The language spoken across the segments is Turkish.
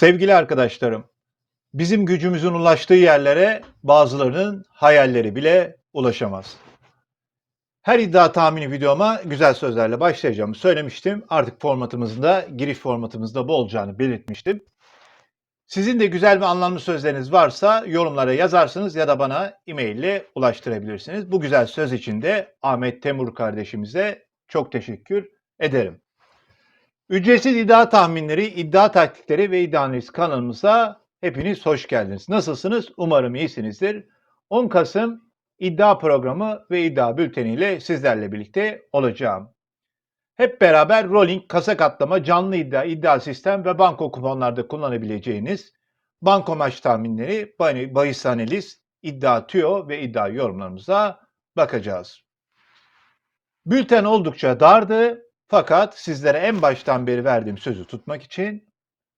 Sevgili arkadaşlarım, bizim gücümüzün ulaştığı yerlere bazılarının hayalleri bile ulaşamaz. Her iddia tahmini videoma güzel sözlerle başlayacağımı söylemiştim. Artık formatımızda, giriş formatımızda bu olacağını belirtmiştim. Sizin de güzel ve anlamlı sözleriniz varsa yorumlara yazarsınız ya da bana e-mail ile ulaştırabilirsiniz. Bu güzel söz için de Ahmet Temur kardeşimize çok teşekkür ederim. Ücretsiz iddia tahminleri, iddia taktikleri ve iddia analiz kanalımıza hepiniz hoş geldiniz. Nasılsınız? Umarım iyisinizdir. 10 Kasım iddia programı ve iddia bülteni ile sizlerle birlikte olacağım. Hep beraber rolling, kasa katlama, canlı iddia, iddia sistem ve banko kuponlarda kullanabileceğiniz banko maç tahminleri, bahi- bahis analiz, iddia tüyo ve iddia yorumlarımıza bakacağız. Bülten oldukça dardı fakat sizlere en baştan beri verdiğim sözü tutmak için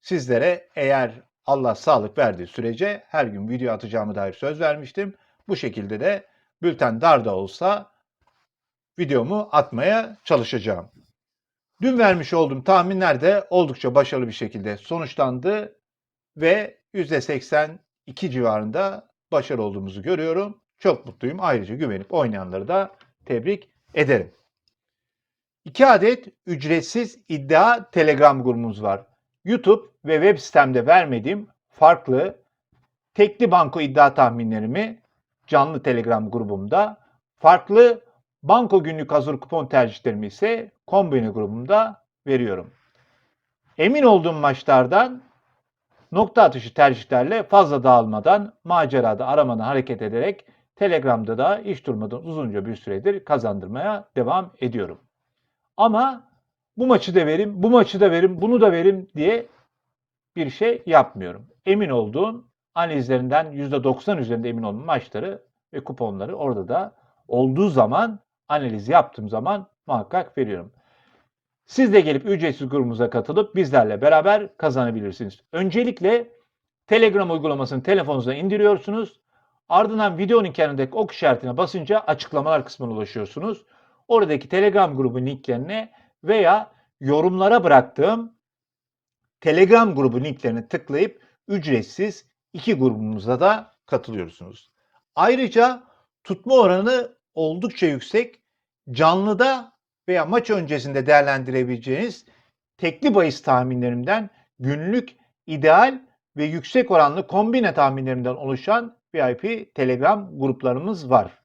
sizlere eğer Allah sağlık verdiği sürece her gün video atacağımı dair söz vermiştim. Bu şekilde de bülten dar da olsa videomu atmaya çalışacağım. Dün vermiş olduğum tahminler de oldukça başarılı bir şekilde sonuçlandı ve %82 civarında başarılı olduğumuzu görüyorum. Çok mutluyum. Ayrıca güvenip oynayanları da tebrik ederim. İki adet ücretsiz iddia Telegram grubumuz var. YouTube ve web sitemde vermediğim farklı tekli banko iddia tahminlerimi canlı Telegram grubumda, farklı banko günlük hazır kupon tercihlerimi ise kombine grubumda veriyorum. Emin olduğum maçlardan nokta atışı tercihlerle fazla dağılmadan, macerada aramadan hareket ederek Telegram'da da hiç durmadan uzunca bir süredir kazandırmaya devam ediyorum. Ama bu maçı da verim, bu maçı da verim, bunu da verim diye bir şey yapmıyorum. Emin olduğum analizlerinden %90 üzerinde emin olduğum maçları ve kuponları orada da olduğu zaman analiz yaptığım zaman muhakkak veriyorum. Siz de gelip ücretsiz grubumuza katılıp bizlerle beraber kazanabilirsiniz. Öncelikle Telegram uygulamasını telefonunuza indiriyorsunuz. Ardından videonun kenarındaki ok işaretine basınca açıklamalar kısmına ulaşıyorsunuz. Oradaki Telegram grubu linklerine veya yorumlara bıraktığım Telegram grubu linklerine tıklayıp ücretsiz iki grubumuza da katılıyorsunuz. Ayrıca tutma oranı oldukça yüksek. Canlıda veya maç öncesinde değerlendirebileceğiniz tekli bahis tahminlerimden günlük ideal ve yüksek oranlı kombine tahminlerimden oluşan VIP Telegram gruplarımız var.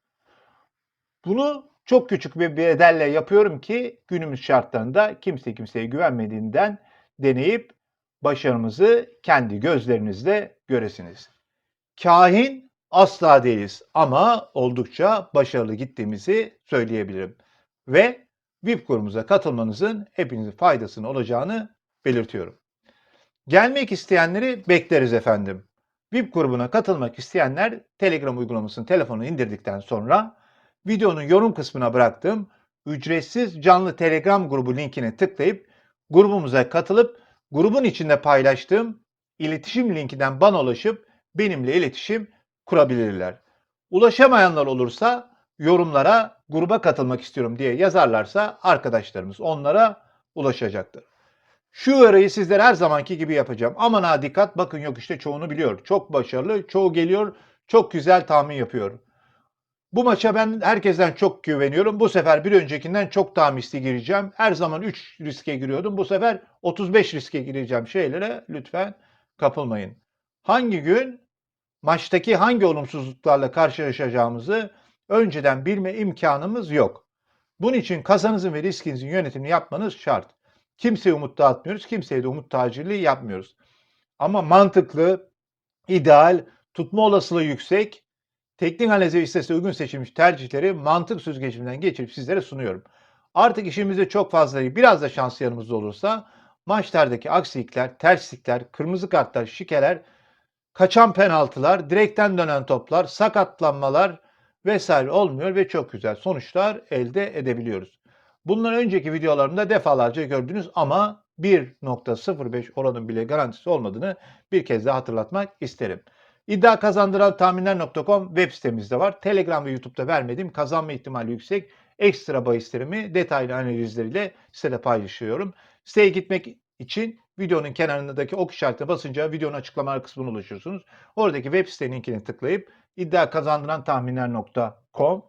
Bunu çok küçük bir bedelle yapıyorum ki günümüz şartlarında kimse kimseye güvenmediğinden deneyip başarımızı kendi gözlerinizle göresiniz. Kahin asla değiliz ama oldukça başarılı gittiğimizi söyleyebilirim. Ve VIP grubumuza katılmanızın hepinizin faydasını olacağını belirtiyorum. Gelmek isteyenleri bekleriz efendim. VIP grubuna katılmak isteyenler Telegram uygulamasının telefonu indirdikten sonra videonun yorum kısmına bıraktığım ücretsiz canlı Telegram grubu linkine tıklayıp grubumuza katılıp grubun içinde paylaştığım iletişim linkinden bana ulaşıp benimle iletişim kurabilirler. Ulaşamayanlar olursa yorumlara gruba katılmak istiyorum diye yazarlarsa arkadaşlarımız onlara ulaşacaktır. Şu uyarıyı sizlere her zamanki gibi yapacağım. Aman ha dikkat bakın yok işte çoğunu biliyor. Çok başarılı, çoğu geliyor, çok güzel tahmin yapıyor. Bu maça ben herkesten çok güveniyorum. Bu sefer bir öncekinden çok daha misli gireceğim. Her zaman 3 riske giriyordum. Bu sefer 35 riske gireceğim şeylere lütfen kapılmayın. Hangi gün maçtaki hangi olumsuzluklarla karşılaşacağımızı önceden bilme imkanımız yok. Bunun için kasanızın ve riskinizin yönetimini yapmanız şart. Kimseye umut dağıtmıyoruz, kimseye de umut tacirliği yapmıyoruz. Ama mantıklı, ideal, tutma olasılığı yüksek, teknik analiz ve istatistiğe uygun seçilmiş tercihleri mantık süzgecinden geçirip sizlere sunuyorum. Artık işimizde çok fazla değil, biraz da şans yanımızda olursa maçlardaki aksilikler, terslikler, kırmızı kartlar, şikeler, kaçan penaltılar, direkten dönen toplar, sakatlanmalar vesaire olmuyor ve çok güzel sonuçlar elde edebiliyoruz. Bunları önceki videolarımda defalarca gördünüz ama 1.05 oranın bile garantisi olmadığını bir kez daha hatırlatmak isterim. İddia kazandıran tahminler.com web sitemizde var. Telegram ve YouTube'da vermediğim kazanma ihtimali yüksek ekstra bahislerimi detaylı analizleriyle sitede paylaşıyorum. Siteye gitmek için videonun kenarındaki ok işaretine basınca videonun açıklamalar kısmına ulaşıyorsunuz. Oradaki web sitenin linkini tıklayıp iddia kazandıran tahminler.com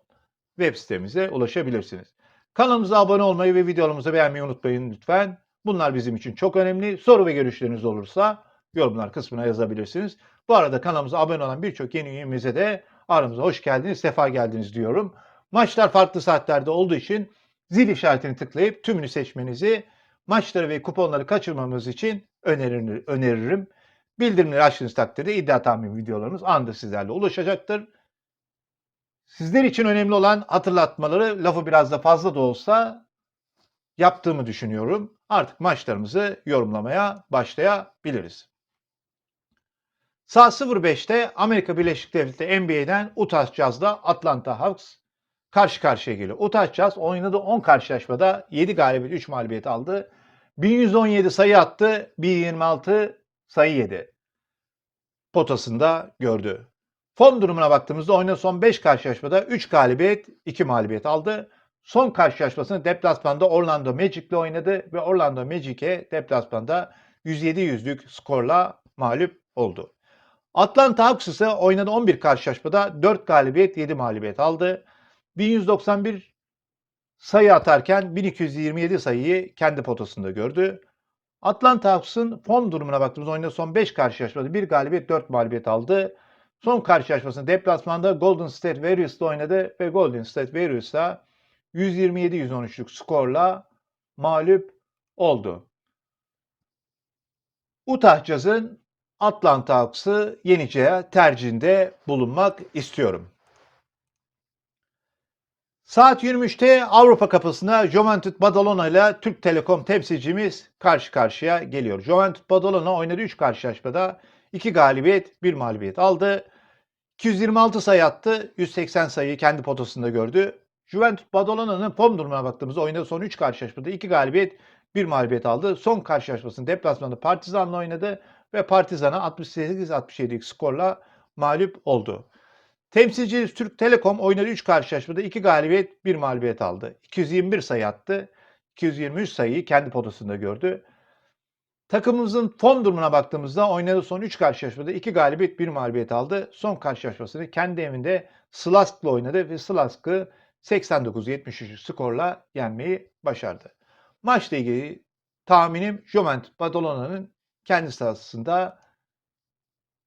web sitemize ulaşabilirsiniz. Kanalımıza abone olmayı ve videolarımızı beğenmeyi unutmayın lütfen. Bunlar bizim için çok önemli. Soru ve görüşleriniz olursa yorumlar kısmına yazabilirsiniz. Bu arada kanalımıza abone olan birçok yeni üyemize de aramıza hoş geldiniz, sefa geldiniz diyorum. Maçlar farklı saatlerde olduğu için zil işaretini tıklayıp tümünü seçmenizi maçları ve kuponları kaçırmamız için önerir, öneririm. Bildirimleri açtığınız takdirde iddia tahmin videolarımız anında sizlerle ulaşacaktır. Sizler için önemli olan hatırlatmaları lafı biraz da fazla da olsa yaptığımı düşünüyorum. Artık maçlarımızı yorumlamaya başlayabiliriz. Saat 05'te Amerika Birleşik Devletleri NBA'den Utah Jazz'da Atlanta Hawks karşı karşıya geliyor. Utah Jazz oynadığı 10 karşılaşmada 7 galibiyet 3 mağlubiyet aldı. 1117 sayı attı, 1026 sayı yedi. Potasında gördü. Form durumuna baktığımızda oynadığı son 5 karşılaşmada 3 galibiyet 2 mağlubiyet aldı. Son karşılaşmasını deplasmanda Orlando Magic ile oynadı ve Orlando Magic'e deplasmanda 107-100'lük skorla mağlup oldu. Atlanta Hawks ise oynadığı 11 karşılaşmada 4 galibiyet 7 mağlubiyet aldı. 1191 sayı atarken 1227 sayıyı kendi potasında gördü. Atlanta Hawks'ın form durumuna baktığımızda oynadığı son 5 karşılaşmada 1 galibiyet 4 mağlubiyet aldı. Son karşılaşmasında deplasmanda Golden State Warriors'la oynadı ve Golden State Warriors'a 127-113'lük skorla mağlup oldu. Utah Jazz'ın Atlanta Hawks'ı yeneceği tercihinde bulunmak istiyorum. Saat 23'te Avrupa kapısına Juventus Badalona ile Türk Telekom temsilcimiz karşı karşıya geliyor. Juventus Badalona oynadığı 3 karşılaşmada 2 galibiyet, 1 mağlubiyet aldı. 226 sayı attı, 180 sayıyı kendi potasında gördü. Juventus Badalona'nın form durumuna baktığımızda oynadığı son 3 karşılaşmada 2 galibiyet, 1 mağlubiyet aldı. Son karşılaşmasını deplasmanda Partizan'la oynadı ve Partizan'a 68-67'lik skorla mağlup oldu. Temsilci Türk Telekom oynadığı 3 karşılaşmada 2 galibiyet, 1 mağlubiyet aldı. 221 sayı attı. 223 sayıyı kendi potasında gördü. Takımımızın form durumuna baktığımızda oynadığı son 3 karşılaşmada 2 galibiyet, 1 mağlubiyet aldı. Son karşılaşmasını kendi evinde Slask'la oynadı ve Slask'ı 89-73 skorla yenmeyi başardı. Maçla ilgili tahminim Juventus Badalona'nın kendi sahasında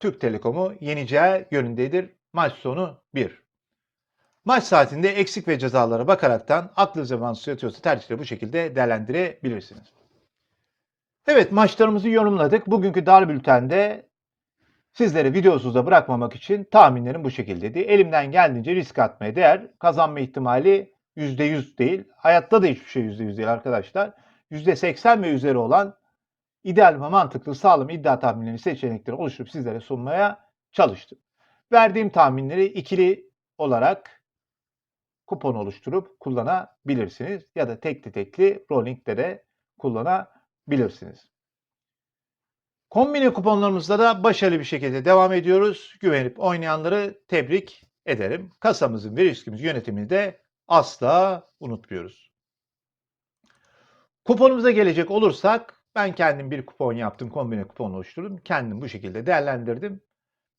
Türk Telekom'u yeneceği yönündedir. Maç sonu 1. Maç saatinde eksik ve cezalara bakaraktan aklı zaman yatıyorsa tercihleri bu şekilde değerlendirebilirsiniz. Evet maçlarımızı yorumladık. Bugünkü dar bültende sizlere videosuz bırakmamak için tahminlerim bu şekildeydi. Elimden geldiğince risk atmaya değer. Kazanma ihtimali %100 değil. Hayatta da hiçbir şey %100 değil arkadaşlar. %80 ve üzeri olan ideal ve mantıklı sağlam iddia tahminleri seçenekleri oluşturup sizlere sunmaya çalıştım. Verdiğim tahminleri ikili olarak kupon oluşturup kullanabilirsiniz. Ya da tekli tekli rolling'de de kullanabilirsiniz. Kombine kuponlarımızda da başarılı bir şekilde devam ediyoruz. Güvenip oynayanları tebrik ederim. Kasamızın ve riskimiz yönetimini de asla unutmuyoruz. Kuponumuza gelecek olursak ben kendim bir kupon yaptım, kombine kupon oluşturdum. Kendim bu şekilde değerlendirdim.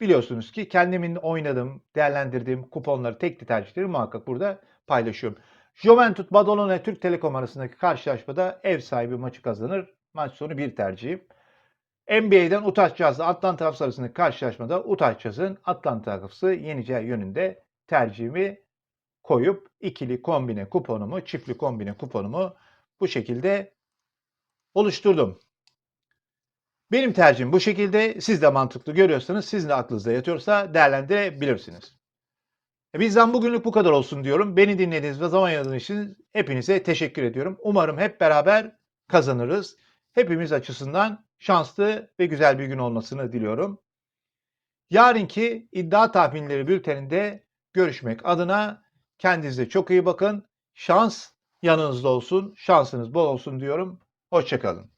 Biliyorsunuz ki kendimin oynadığım, değerlendirdiğim kuponları, tekli tercihleri muhakkak burada paylaşıyorum. Juventus Badalona Türk Telekom arasındaki karşılaşmada ev sahibi maçı kazanır. Maç sonu bir tercihim. NBA'den Utah Jazz'la Atlanta Hawks arasındaki karşılaşmada Utah Jazz'ın Atlanta Hawks'ı yeneceği yönünde tercihimi koyup ikili kombine kuponumu, çiftli kombine kuponumu bu şekilde oluşturdum. Benim tercihim bu şekilde. Siz de mantıklı görüyorsanız, sizin de aklınızda yatıyorsa değerlendirebilirsiniz. E, Bizden bugünlük bu kadar olsun diyorum. Beni dinlediğiniz ve zaman ayırdığınız için hepinize teşekkür ediyorum. Umarım hep beraber kazanırız. Hepimiz açısından şanslı ve güzel bir gün olmasını diliyorum. Yarınki iddia tahminleri bülteninde görüşmek adına kendinize çok iyi bakın. Şans yanınızda olsun, şansınız bol olsun diyorum. Hoşçakalın.